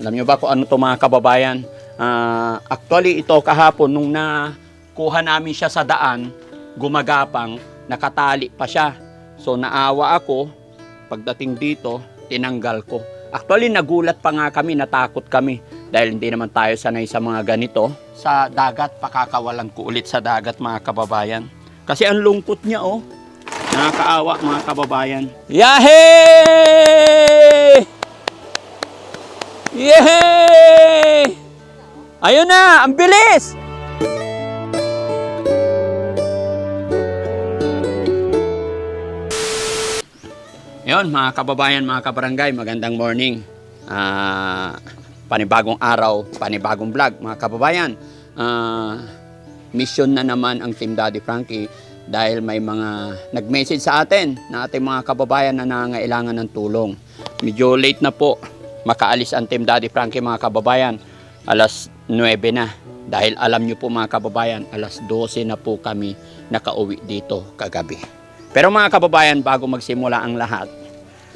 Alam nyo ba kung ano to mga kababayan? Ah, actually, ito kahapon nung nakuha namin siya sa daan, gumagapang, nakatali pa siya. So naawa ako, pagdating dito, tinanggal ko. Actually, nagulat pa nga kami, natakot kami. Dahil hindi naman tayo sanay sa mga ganito. Sa dagat, pakakawalan ko ulit sa dagat mga kababayan. Kasi ang lungkot niya oh. Nakakaawa mga kababayan. Yahey! Yehey! Ayun na, ang bilis! Yun, mga kababayan, mga kabarangay, magandang morning. Ah, panibagong araw, panibagong vlog, mga kababayan. Ah, mission na naman ang Team Daddy Frankie dahil may mga nag-message sa atin na ating mga kababayan na nangangailangan ng tulong. Medyo late na po makaalis ang Team Daddy Frankie mga kababayan. Alas 9 na. Dahil alam nyo po mga kababayan, alas 12 na po kami nakauwi dito kagabi. Pero mga kababayan, bago magsimula ang lahat,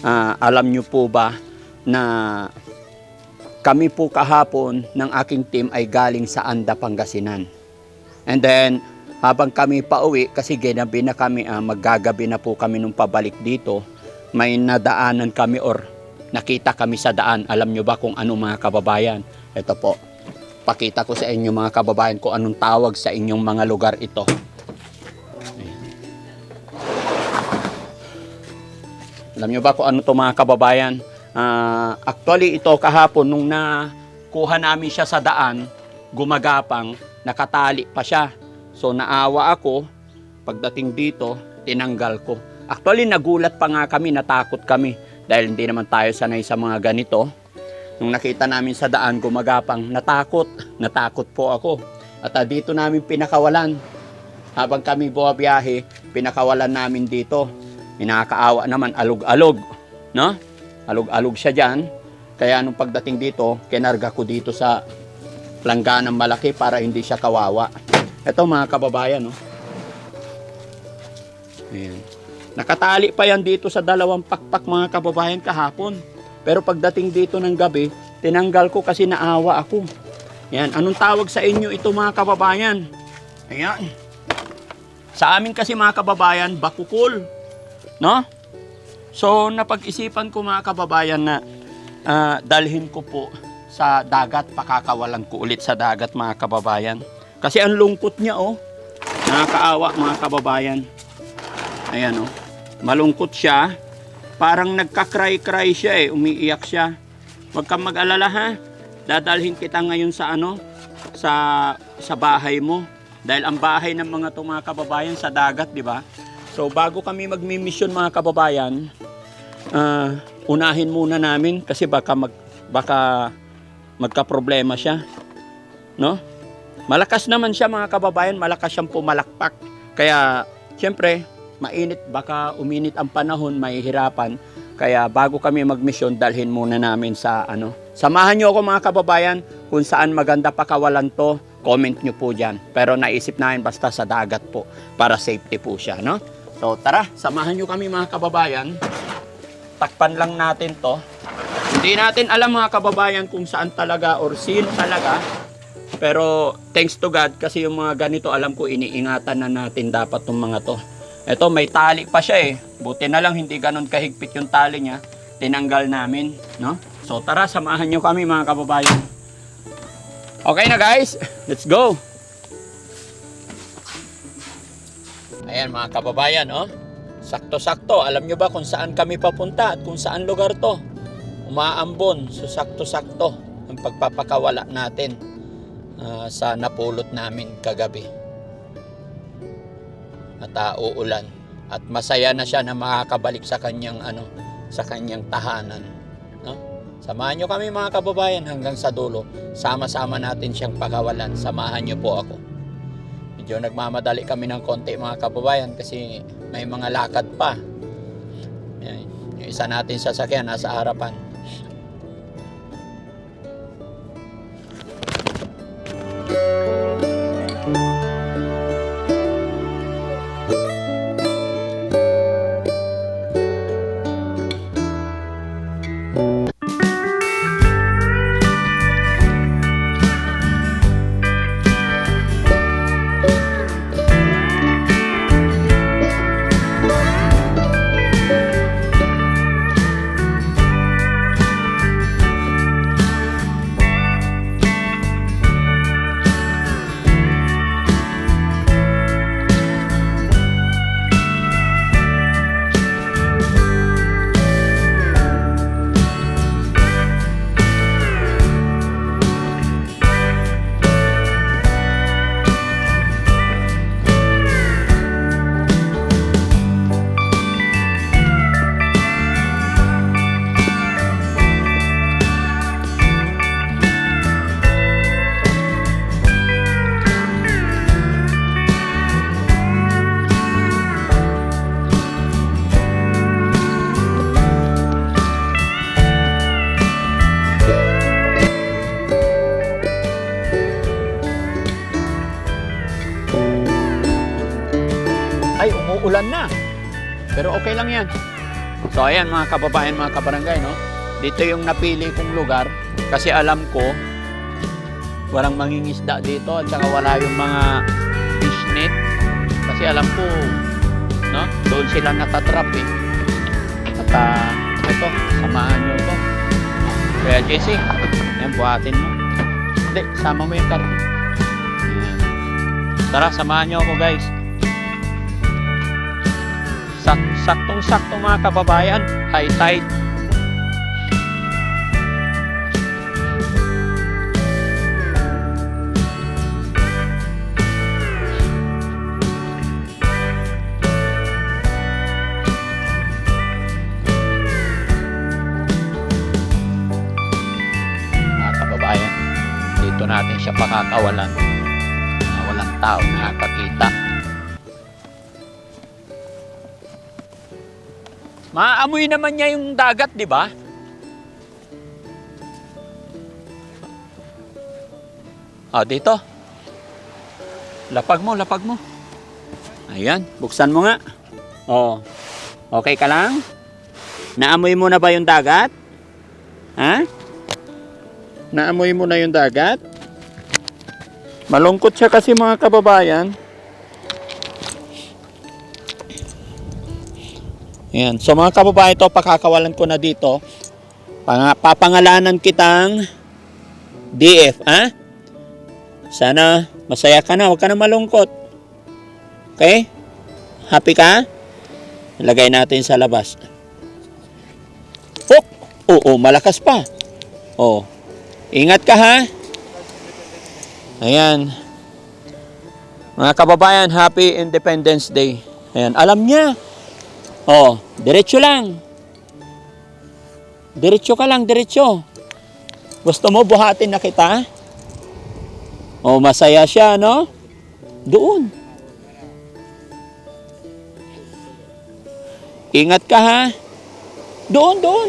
ah, alam nyo po ba na kami po kahapon ng aking team ay galing sa Anda, Pangasinan. And then, habang kami pauwi, kasi ginabi na kami, ah, maggagabi na po kami nung pabalik dito, may nadaanan kami or nakita kami sa daan. Alam nyo ba kung ano mga kababayan? Ito po, pakita ko sa inyo mga kababayan kung anong tawag sa inyong mga lugar ito. Alam nyo ba kung ano to mga kababayan? Ah, actually, ito kahapon nung nakuha namin siya sa daan, gumagapang, nakatali pa siya. So naawa ako, pagdating dito, tinanggal ko. Actually, nagulat pa nga kami, natakot kami. Dahil hindi naman tayo sanay sa mga ganito. Nung nakita namin sa daan, gumagapang, natakot. Natakot po ako. At ah, dito namin pinakawalan. Habang kami buwabiyahe, pinakawalan namin dito. Minakaawa naman, alog-alog. No? Alog-alog siya dyan. Kaya nung pagdating dito, kinarga ko dito sa langganang malaki para hindi siya kawawa. Ito mga kababayan, no? Ayan. Nakatali pa yan dito sa dalawang pakpak mga kababayan kahapon. Pero pagdating dito ng gabi, tinanggal ko kasi naawa ako. Yan, anong tawag sa inyo ito mga kababayan? Ayan. Sa amin kasi mga kababayan, bakukul. No? So, napag-isipan ko mga kababayan na ah, dalhin ko po sa dagat, pakakawalan ko ulit sa dagat mga kababayan. Kasi ang lungkot niya oh. Nakakaawa mga kababayan. Ayan oh. Malungkot siya. Parang nagka-cry-cry siya eh. Umiiyak siya. Huwag kang mag-alala ha. Dadalhin kita ngayon sa ano? Sa, sa bahay mo. Dahil ang bahay ng mga to mga kababayan sa dagat, di ba? So bago kami magmi-mission mga kababayan, ah, unahin muna namin kasi baka mag baka magka-problema siya. No? Malakas naman siya mga kababayan, malakas siyang pumalakpak. Kaya siyempre, mainit baka uminit ang panahon, mahihirapan. Kaya bago kami magmisyon, dalhin muna namin sa ano. Samahan niyo ako mga kababayan kung saan maganda pakawalan to. Comment niyo po diyan. Pero naisip namin basta sa dagat po para safety po siya, no? So tara, samahan niyo kami mga kababayan. Takpan lang natin to. Hindi natin alam mga kababayan kung saan talaga or sino talaga. Pero thanks to God kasi yung mga ganito alam ko iniingatan na natin dapat tong mga to. Ito may tali pa siya eh. Buti na lang hindi ganun kahigpit yung tali niya. Tinanggal namin, no? So tara, samahan niyo kami mga kababayan. Okay na guys, let's go. Ayan mga kababayan, oh. Sakto-sakto, alam nyo ba kung saan kami papunta at kung saan lugar to? Umaambon, so sakto-sakto ang pagpapakawala natin ah, sa napulot namin kagabi. At ah, uulan. At masaya na siya na makakabalik sa kanyang ano, sa kanyang tahanan. No? Samahan nyo kami mga kababayan hanggang sa dulo. Sama-sama natin siyang pakawalan. Samahan nyo po ako. Medyo nagmamadali kami ng konti mga kababayan kasi may mga lakad pa. Yan. Yung isa natin sasakyan nasa harapan. Pero okay lang yan. So ayan mga kababayan, mga kabarangay, no? Dito yung napili kong lugar kasi alam ko walang mangingisda dito at saka wala yung mga fish net. Kasi alam ko no? Doon sila natatrap eh. At ah, ito samahan nyo to kaya Jesse yan buhatin mo. Hindi sama mo yung karne Ayan. tara samahan nyo ako guys Sak saktong sakto mga kababayan. High tide. Natin siya pakakawalan. Na walang tao nakakakita Maamoy naman niya yung dagat, di ba? Ah, dito. Lapag mo, lapag mo. Ayan, buksan mo nga. Oh. Okay ka lang? Naamoy mo na ba yung dagat? Ha? Naamoy mo na yung dagat? Malungkot siya kasi mga kababayan. Ayan. So mga kababayan, ito pakakawalan ko na dito. Pang- papangalanan kitang DF, ha? Sana masaya ka na, huwag ka na malungkot. Okay? Happy ka? Ilagay natin sa labas. Oh! Oo, malakas pa. Oh. Ingat ka ha. Ayan. Mga kababayan, happy Independence Day. Ayan, alam niya. Oh, diretso lang. Diretso ka lang, diretso. Gusto mo buhatin na kita? Oh, masaya siya, no? Doon. Ingat ka ha. Doon, doon.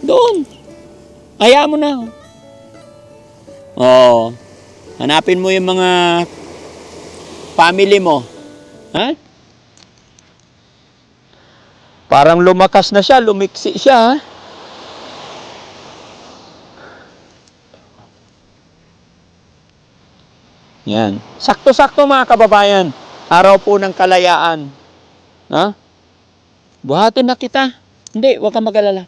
Doon. Ayaw mo na. Oh. Hanapin mo yung mga family mo. Ha? Parang lumakas na siya, lumiksi siya. Yan. Sakto-sakto mga kababayan. Araw po ng kalayaan. Ha? Buhatin na kita. Hindi, huwag kang mag-alala.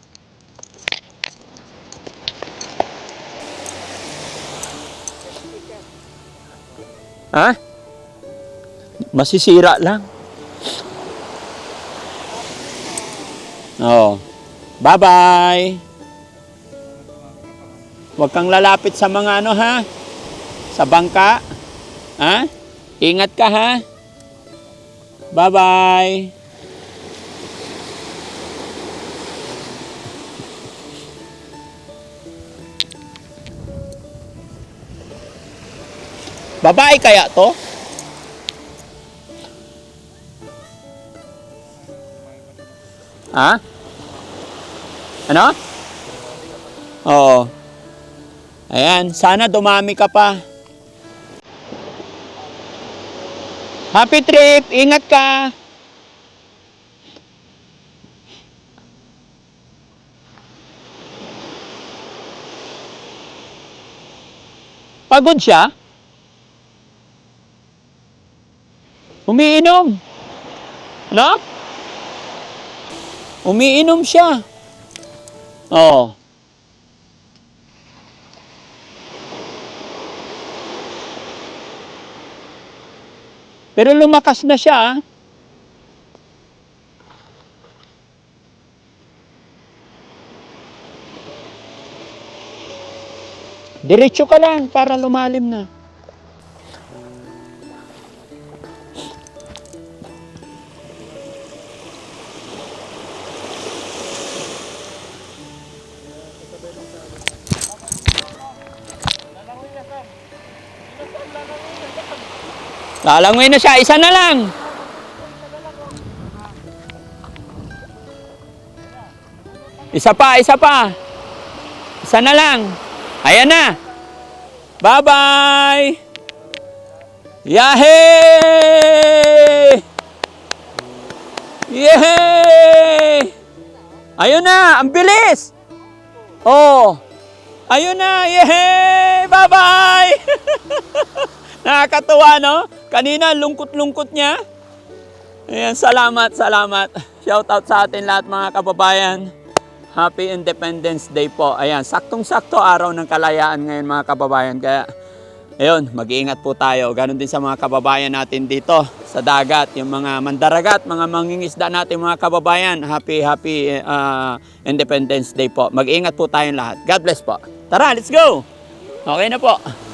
Ha? Masisira lang. Oh. Bye-bye. Huwag kang lalapit sa mga ano ha? Sa bangka. Ha? Ingat ka ha? Bye-bye. Babae kaya to? Ha? Ano? Oo. Ayan, sana dumami ka pa. Happy trip! Ingat ka! Pagod siya? Umiinom. Ano? Umiinom siya. Oo. Pero lumakas na siya. ah. Diretso ka lang para lumalim na. Lalangoy na siya, isa na lang. Isa pa, isa pa. Isa na lang. Ayan na. Bye-bye. Yahey! Yay! Ayun na, ang bilis! Oh, ayun na, yay! Bye-bye! Nakakatuwa, no? Kanina, lungkot-lungkot niya. Ayan, salamat, salamat. Shout out sa atin lahat mga kababayan. Happy Independence Day po. Ayan, saktong-sakto araw ng kalayaan ngayon mga kababayan. Kaya, ayun, mag-iingat po tayo. Ganon din sa mga kababayan natin dito sa dagat. Yung mga mandaragat, mga mangingisda natin mga kababayan. Happy, happy uh, Independence Day po. Mag-iingat po tayong lahat. God bless po. Tara, let's go! Okay na po.